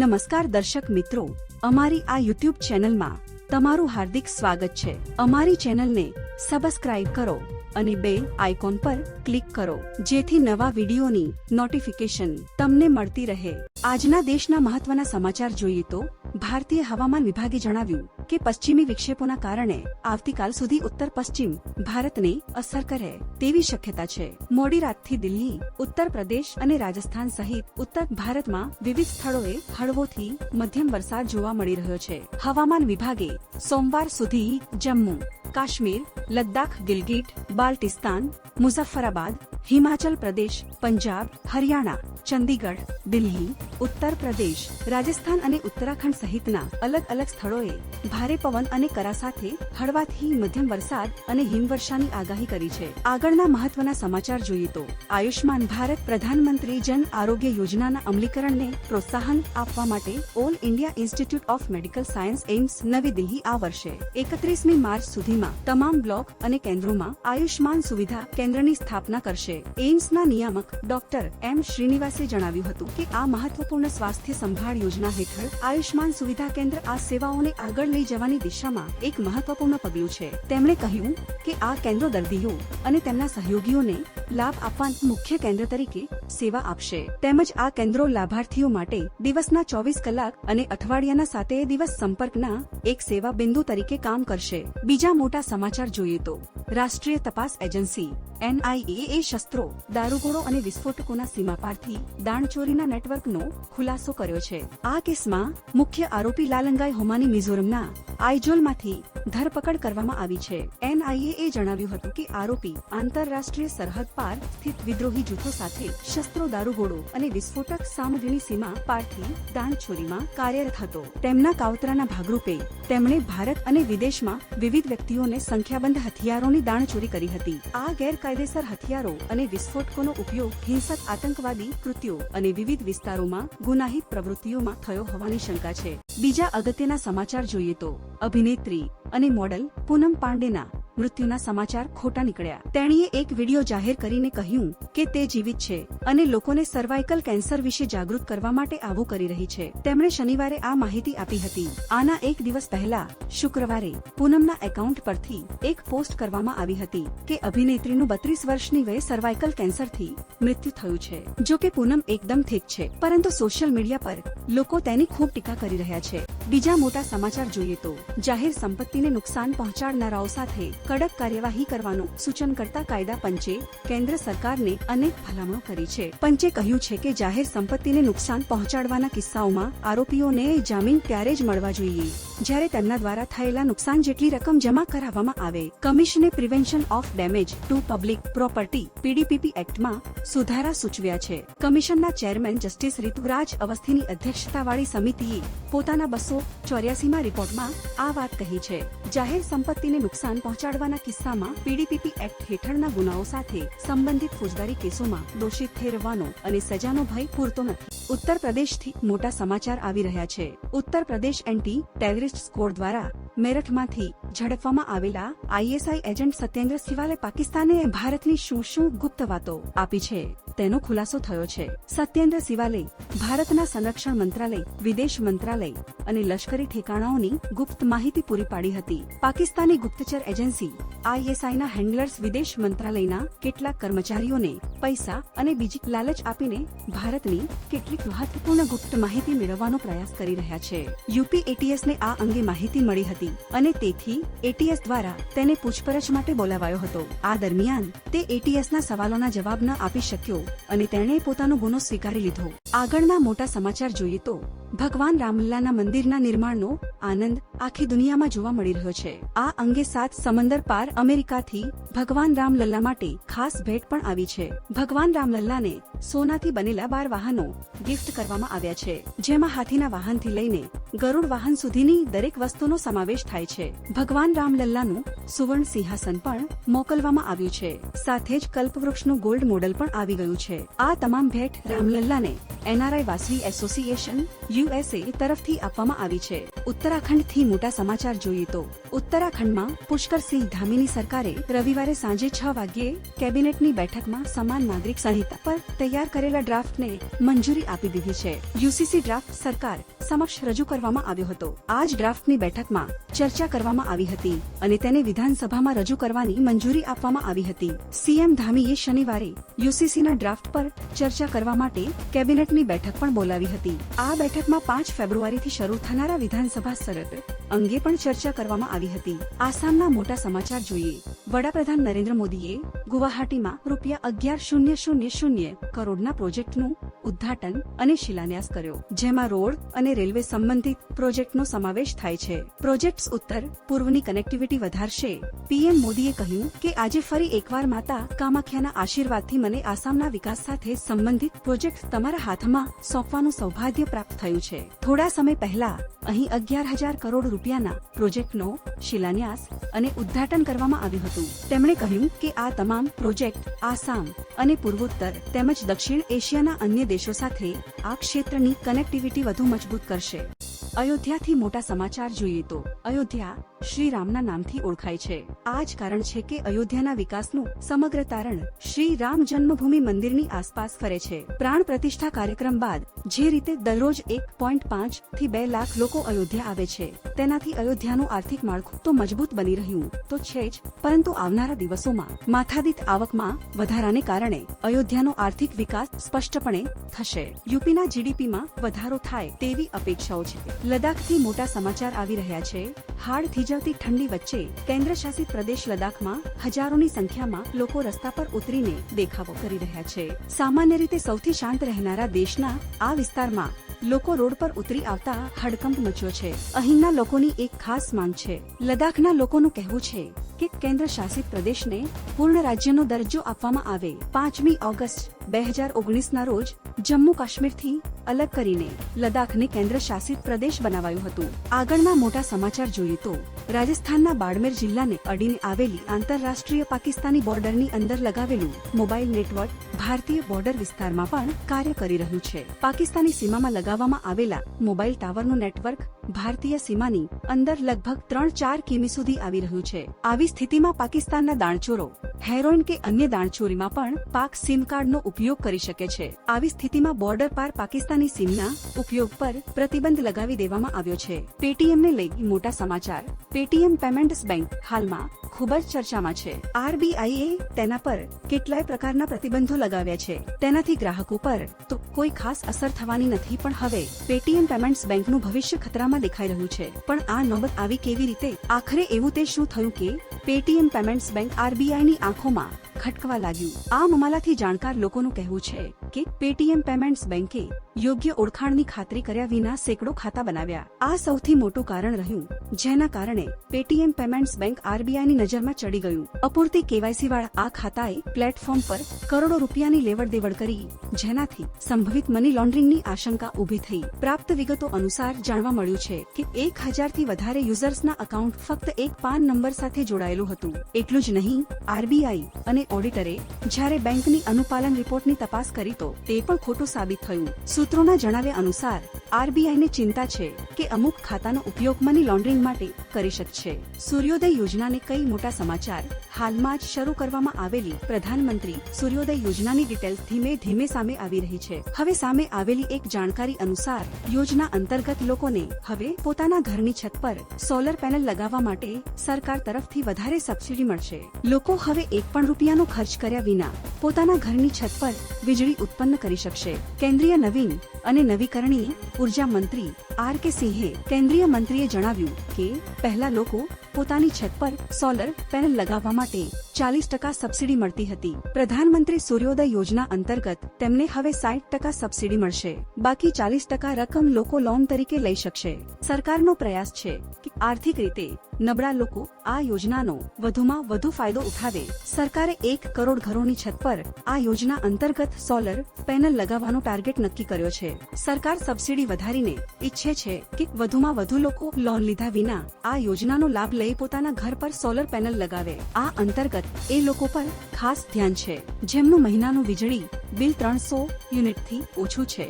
નમસ્કાર દર્શક મિત્રો, અમારી આ યુટ્યુબ ચેનલમાં તમારું હાર્દિક સ્વાગત છે. અમારી ચેનલને સબસ્ક્રાઇબ કરો અને બેલ આઇકોન પર ક્લિક કરો, જેથી નવા વિડીયોની નોટિફિકેશન તમને મળતી રહે. આજના દેશના મહત્વના સમાચાર જોઈએ તો, ભારતીય હવામાન વિભાગે જણાવ્યું કે પશ્ચિમી વિક્ષેપોના કારણે આવતીકાલ સુધી ઉત્તર પશ્ચિમ ભારતને અસર કરે તેવી શક્યતા છે. મોડી રાતથી દિલ્હી ઉત્તર પ્રદેશ અને રાજસ્થાન સહિત ઉત્તર ભારતમાં વિવિધ સ્થળોએ હળવોથી મધ્યમ વરસાદ જોવા મળી રહ્યો છે. હવામાન વિભાગે સોમવાર સુધી જમ્મુ કાશ્મીર લદ્દાખ ગિલગિટ બાલ્ટિસ્તાન મુઝફ્ફરાબાદ હિમાચલ પ્રદેશ પંજાબ હરિયાણા ચંદીગઢ દિલ્હી ઉત્તર પ્રદેશ રાજસ્થાન અને ઉત્તરાખંડ સહિતના અલગ અલગ સ્થળોએ ભારે પવન અને કરા સાથે હળવાથી મધ્યમ વરસાદ અને હિમવર્ષાની આગાહી કરી છે. આગળના મહત્વના સમાચાર જોઈએ તો આયુષ્માન ભારત પ્રધાનમંત્રી જન આરોગ્ય યોજનાના અમલીકરણને પ્રોત્સાહન આપવા માટે all India institute of medical science AIIMS નવી દિલ્હી આ વર્ષે એકત્રીસમી માર્ચ સુધીમાં તમામ બ્લોક અને કેન્દ્રોમાં આયુષ્માન સુવિધા કેન્દ્રની સ્થાપના કરશે. એમ્સના નિયામક ડોક્ટર એમ શ્રીનિવાસે જણાવ્યું હતું કે આ મહત્વપૂર્ણ સ્વાસ્થ્ય સંભાળ યોજના હેઠળ આયુષ્માન સુવિધા કેન્દ્ર આ સેવાઓને આગળ લઈ જવાની દિશામાં એક મહત્વપૂર્ણ પગલું છે. તેમણે કહ્યું કે આ કેન્દ્રો દર્દીઓ અને તેમના સહયોગીઓને લાભ આપવા મુખ્ય કેન્દ્ર તરીકે સેવા આપશે. તેમજ આ કેન્દ્રો લાભાર્થીઓ માટે દિવસના ચોવીસ કલાક અને અઠવાડિયાના સાતેય દિવસ સંપર્કના એક સેવા બિંદુ તરીકે કામ કરશે. બીજા મોટા સમાચાર જોઈએ તો. રાષ્ટ્રીય તપાસ એજન્સી. એનઆઈએ એ શસ્ત્રો, દારૂગોળો અને વિસ્ફોટકોના સીમાપારથી દાણચોરીના નેટવર્કનો ખુલાસો કર્યો છે. આ કેસમાં મુખ્ય આરોપી લાલંગાઈ હોમાની મિઝોરમના આઈજોલમાંથી ધરપકડ કરવામાં આવી છે. એનઆઈએ જણાવ્યું હતું કે આરોપી આંતરરાષ્ટ્રીય સરહદ પાર સ્થિત વિદ્રોહી જૂથો સાથે શસ્ત્રો, દારૂગોળો અને વિસ્ફોટક સામગ્રીની સીમા પારથી દાણચોરીમાં કાર્યરત હતો. તેમના કાવતરાના ભાગરૂપે તેમણે ભારત અને વિદેશમાં વિવિધ વ્યક્તિઓને સંખ્યાબંધ હથિયારોની દાણચોરી કરી હતી. આ ગેરકાયદેસર હથિયારો અને વિસ્ફોટકોનો ઉપયોગ હિંસક આતંકવાદી કૃત્યો અને વિવિધ વિસ્તારોમાં ગુનાહિત પ્રવૃત્તિઓમાં થયો હોવાની શંકા છે. બીજા અગત્યના સમાચાર જોઈએ તો અભિનેત્રી અને મોડલ પૂનમ પાંડેના મૃત્યુના સમાચાર ખોટા નીકળ્યા. તેણીએ એક વીડિયો જાહેર કરીને કહ્યું કે તે જીવિત છે અને લોકોને સર્વાઇકલ કેન્સર વિશે જાગૃત કરવા માટે આવું કરી રહી છે. તેમણે શનિવારે આ માહિતી આપી હતી. આના એક દિવસ પહેલા, શુક્રવારે, પૂનમના એકાઉન્ટ પરથી એક પોસ્ટ કરવામાં આવી હતી કે અભિનેત્રીનું બત્રીસ વર્ષની વયે સર્વાઇકલ કેન્સરથી મૃત્યુ થયું છે. જો કે પૂનમ એકદમ ઠીક છે, પરંતુ સોશિયલ મીડિયા પર લોકો તેની ખૂબ ટીકા કરી રહ્યા છે. બીજા મોટા સમાચાર જોઈએ તો, જાહેર સંપત્તિને નુકસાન પહોંચાડનારાઓ સાથે કડક કાર્યવાહી કરવાનું સૂચન કરતા કાયદા પંચે કેન્દ્ર સરકારને અનેક ભલામણો કરી છે. પંચે કહ્યું છે કે જાહેર સંપત્તિને નુકસાન પહોંચાડવાના કિસ્સાઓમાં આરોપીઓને જામીન ત્યારે જ મળવા જોઈએ. જ્યારે તેમના દ્વારા થયેલા નુકસાન જેટલી રકમ જમા કરાવવામાં આવે, કમિશને prevention of damage to public property PDPP એક્ટમાં સુધારા સૂચવ્યા છે. કમિશનના ચેરમેન જસ્ટિસ ઋતુરાજ અવસ્થીની અધ્યક્ષતાવાળી સમિતિએ પોતાના બસો ચોર્યાસીમાં રિપોર્ટમાં આ વાત કહી છે. જાહેર સંપત્તિને નુકસાન પહોંચાડવાના કિસ્સામાં પીડીપીપી એક્ટ હેઠળના ગુનાઓ સાથે સંબંધિત ફોજદારી કેસોમાં દોષિત ઠેરવાનો અને સજાનો ભય પૂરતો નથી. ઉત્તર પ્રદેશથી મોટા સમાચાર આવી રહ્યા છે. Uttar Pradesh anti terrorist squad દ્વારા મેરઠમાંથી ઝડપવામાં આવેલા આઈએસઆઈ એજન્ટ સત્યેન્દ્ર સિવાલે પાકિસ્તાને ભારતની શું શું ગુપ્ત વાતો આપી છે તેનો ખુલાસો થયો છે. સત્યેન્દ્ર સિવાલે ભારતના સંરક્ષણ મંત્રાલય, વિદેશ મંત્રાલય અને લશ્કરી ઠેકાણાઓની ગુપ્ત માહિતી પૂરી પાડી હતી. પાકિસ્તાની ગુપ્તચર એજન્સી આઈએસઆઈના હેન્ડલર્સ વિદેશ મંત્રાલયના કેટલાક કર્મચારીઓને પૈસા અને બીજી લાલચ આપીને ભારતની કેટલીક મહત્વપૂર્ણ ગુપ્ત માહિતી મેળવવાનો પ્રયાસ કરી રહ્યા છે. યુપી એટીએસને આ અંગે માહિતી મળી હતી અને તેથી એટીએસ દ્વારા તેને પૂછપરછ માટે બોલાવાયો હતો. આ દરમિયાન તે એટીએસના સવાલોના જવાબ ન આપી શક્યો અને તેણે પોતાનો ગુનો સ્વીકારી લીધો. આગળના મોટા સમાચાર જોઈએ તો ભગવાન રામલલ્લાના મંદિરના નિર્માણનો આનંદ આખી દુનિયામાં જોવા મળી રહ્યો છે. આ અંગે સાત સમંદર પાર અમેરિકાથી ભગવાન રામલલ્લા માટે ખાસ ભેટ પણ આવી છે. ભગવાન રામલલ્લાને સોનાથી બનેલા બાર વાહનો ગિફ્ટ કરવામાં આવ્યા છે, જેમાં હાથીના વાહનથી લઈને ગરુડ વાહન સુધીની દરેક વસ્તુનો સમાવેશ થાય છે. ભગવાન રામલલ્લાનું સુવર્ણ સિંહાસન પણ મોકલવામાં આવ્યું છે. સાથે જ કલ્પવૃક્ષનું ગોલ્ડ મોડલ પણ આવી ગયું છે. આ તમામ ભેટ રામલલ્લાને એનઆરઆઈ વાસવી એસોસિએશન યુએસએ તરફથી આપવામાં આવી છે. ઉત્તરાખંડથી મોટા સમાચાર જોઈએ તો, ઉત્તરાખંડમાં પુષ્કરસિંહ ધામીની સરકારે રવિવારે સાંજે છ વાગ્યે કેબિનેટની બેઠકમાં સમાન નાગરિક સંહિતા પર તૈયાર કરેલા ડ્રાફ્ટને મંજૂરી આપી દીધી છે. યુસીસી ડ્રાફ્ટ સરકાર સમક્ષ રજૂ કરવામાં આવ્યો હતો. આ જ ડ્રાફ્ટની બેઠકમાં ચર્ચા કરવામાં આવી હતી અને તેને વિધાનસભામાં રજૂ કરવાની મંજૂરી આપવામાં આવી હતી. સીએમ ધામીએ શનિવારે યુસીસીના ડ્રાફ્ટ પર ચર્ચા કરવા માટે કેબિનેટની બેઠક પણ બોલાવી હતી. આ બેઠકમાં પાંચ ફેબ્રુઆરીથી શરૂ થનારા વિધાનસભા સત્ર અંગે પણ ચર્ચા કરવામાં આવી હતી. આસામના મોટા સમાચાર જોઈએ. વડાપ્રધાન નરેન્દ્ર મોદીએ ગુવાહાટીમાં રૂપિયા અગિયાર શૂન્ય શૂન્ય શૂન્ય કરોડના પ્રોજેક્ટનું ઉદ્ઘાટન અને શિલાન્યાસ કર્યો, જેમાં રોડ અને રેલવે સંબંધિત પ્રોજેક્ટનો સમાવેશ થાય છે. પ્રોજેક્ટ્સ ઉત્તર, પૂર્વની કનેક્ટિવિટી વધારશે. પીએમ મોદીએ કહ્યું કે આજે ફરી એકવાર માતા કામાખ્યાના આશીર્વાદથી મને આસામના વિકાસ સાથે સંબંધિત પ્રોજેક્ટ તમારા હાથમાં સોંપવાનું સૌભાગ્ય પ્રાપ્ત થયું છે. થોડા સમય પહેલા અહીં અગિયાર હજાર કરોડ રૂપિયાના પ્રોજેક્ટનો શિલાન્યાસ અને ઉદ્ઘાટન કરવામાં આવ્યું હતું. તેમણે કહ્યું કે આ તમામ પ્રોજેક્ટ, આસામ અને પૂર્વોત્તર તેમજ દક્ષિણ એશિયાના અન્ય દેશો સાથે આ ક્ષેત્રની કનેક્ટિવિટી વધુ મજબૂત કરશે. અયોધ્યાથી મોટા સમાચાર જોઈએ તો, અયોધ્યા શ્રી રામના નામથી ઓળખાય છે. આ જ કારણ છે કે અયોધ્યાના વિકાસનું સમગ્ર તારણ શ્રી રામ જન્મભૂમિ મંદિરની આસપાસ ફરે છે. પ્રાણ પ્રતિષ્ઠા કાર્યક્રમ બાદ જે રીતે દરરોજ એક પોઈન્ટ પાંચથી બે લાખ લોકો અયોધ્યા આવે છે, તેનાથી અયોધ્યાનું આર્થિક માળખું તો મજબૂત બની રહ્યું, તો છે જ, પરંતુ આવનારા દિવસોમાં માથાદીઠ આવકમાં વધારાને કારણે અયોધ્યાનો આર્થિક વિકાસ સ્પષ્ટપણે થશે. યુપીના જીડીપીમાં વધારો થાય તેવી અપેક્ષાઓ છે. લદ્દાખથી મોટા સમાચાર આવી રહ્યા છે. હાડ થીજવતી ઠંડી વચ્ચે કેન્દ્ર શાસિત પ્રદેશ લદ્દાખમાં હજારોની સંખ્યામાં લોકો રસ્તા પર ઉતરીને દેખાવો કરી રહ્યા છે. સામાન્ય રીતે સૌથી શાંત રહેનારા દેશના આ વિસ્તારમાં લોકો રોડ પર ઉતરી આવતા હડકંપ મચ્યો છે. અહીંના લોકોની એક ખાસ માંગ છે. લદ્દાખના લોકોનું કહેવું છે કે કેન્દ્ર શાસિત પ્રદેશને પૂર્ણ રાજ્યનો દરજ્જો આપવામાં આવે. પાંચમી ઓગસ્ટ બે હજાર ઓગણીસના રોજ જમ્મુ કાશ્મીરથી અલગ કરીને લદ્દાખને કેન્દ્ર શાસિત પ્રદેશ બનાવાયું હતું. આગળના મોટા સમાચાર જોઈએ તો રાજસ્થાનના બાડમેર જિલ્લાને અડીને આવેલી આંતરરાષ્ટ્રીય પાકિસ્તાની બોર્ડરની અંદર લગાવેલું મોબાઈલ નેટવર્ક ભારતીય બોર્ડર વિસ્તારમાં પણ કાર્ય કરી રહ્યું છે. પાકિસ્તાની સીમામાં લગાવવામાં આવેલા મોબાઈલ ટાવરનું નેટવર્ક ભારતીય સીમાની અંદર લગભગ ત્રણ ચાર કિમી સુધી આવી રહ્યું છે. આવી સ્થિતિમાં પાકિસ્તાનના દાણચોરો હેરોઇન કે અન્ય દાણચોરીમાં પણ પાક સિમ કાર્ડનો ઉપયોગ કરી શકે છે. આવી સ્થિતિમાં બોર્ડર પાર પાકિસ્તાની સિમના ઉપયોગ પર પ્રતિબંધ લગાવી દેવામાં આવ્યો છે. પેટીએમને લઈ મોટા સમાચાર. પેટીએમ પેમેન્ટ્સ બેંક હાલમાં ખૂબ જ ચર્ચામાં છે. આરબીઆઈએ તેના પર કેટલાય પ્રકારના પ્રતિબંધો લગાવ્યા છે. તેનાથી ગ્રાહકો પર તો કોઈ ખાસ અસર થવાની નથી, પણ હવે પેટીએમ પેમેન્ટ્સ બેંકનું ભવિષ્ય ખતરામાં દેખાઈ રહ્યું છે. પણ આ નોબત આવી કેવી રીતે? આખરે એવું તે શું થયું કે પેટીએમ પેમેન્ટ્સ બેંક આરબીઆઈની આંખોમાં ખટકવા લાગ્યું. આ મામલાથી જાણકાર લોકોનું કહેવું છે કે પેટીએમ પેમેન્ટ્સ બેંકે યોગ્ય ઓળખાણની ખાતરી કર્યા વિના સેંકડો ખાતા બનાવ્યા. આ સૌથી મોટું કારણ રહ્યું, જેના કારણે પેટીએમ પેમેન્ટ્સ બેંક આરબીઆઈની નજરમાં ચડી ગયું. અપૂરતી કેવાયસી વાળા આ ખાતાએ પ્લેટફોર્મ પર કરોડો રૂપિયાની લેવડ દેવડ કરી, જેનાથી સંભવિત મની લોન્ડરિંગની આશંકા ઊભી થઈ. પ્રાપ્ત વિગતો અનુસાર જાણવા મળ્યું છે કે એક હજારથી વધારે યુઝર્સના અકાઉન્ટ ફક્ત એક પાન નંબર સાથે જોડાયેલું હતું. એટલું જ નહીં, આરબીઆઈ અને ઓડિટરે જ્યારે બેંકની અનુપાલન રિપોર્ટની તપાસ કરી તો તે પણ ખોટું સાબિત થયું. સૂત્રોના જણાવ્યા અનુસાર આરબીઆઈને ચિંતા છે કે અમુક ખાતાનો ઉપયોગ મની લોન્ડરિંગ માટે કરી શકશે. સૂર્યોદય યોજનાને કઈ મોટા સમાચાર હાલમાં જ શરૂ કરવામાં આવેલી પ્રધાનમંત્રી સૂર્યોદય યોજનાની ડિટેલ્સ ધીમે ધીમે સામે આવી રહી છે. હવે સામે આવેલી એક જાણકારી અનુસાર યોજના અંતર્ગત લોકોને હવે પોતાના ઘરની છત પર સોલર પેનલ લગાવવા માટે સરકાર તરફથી વધારે સબસિડી મળશે. લોકો હવે એક પણ રૂપિયાનો ખર્ચ કર્યા વિના પોતાના ઘરની છત પર વીજળી ઉત્પન્ન કરી શકશે. કેન્દ્રીય નવીન અને નવીકરણીય ઊર્જા મંત્રી આર કે સિંહે કેન્દ્રીય મંત્રીએ જણાવ્યું કે પહેલા લોકો પોતાની છત પર સોલર પેનલ લગાવવા માટે ચાલીસ ટકા સબસિડી મળતી હતી. પ્રધાનમંત્રી સૂર્યોદય યોજના અંતર્ગત તેમને હવે સાઠ ટકા સબસિડી મળશે. બાકી ચાલીસ ટકા રકમ લોકો લોન તરીકે લઈ શકશે. સરકારનો પ્રયાસ છે કે આર્થિક રીતે નબળા લોકો આ યોજનાનો વધુમાં વધુ ફાયદો ઉઠાવે. સરકારે એક કરોડ ઘરોની છત પર આ યોજના અંતર્ગત સોલર પેનલ લગાવવાનો ટાર્ગેટ નક્કી કર્યો છે. સરકાર સબસિડી વધારીને ઈચ્છે છે કે વધુમાં વધુ લોકો લોન લીધા વિના આ યોજનાનો લાભ લઈ પોતાના ઘર પર સોલર પેનલ લગાવે. આ અંતર્ગત એ લોકો પર ખાસ ધ્યાન છે, જેમનું મહિનાનું વીજળી બિલ ત્રણસો યુનિટથી ઓછું છે.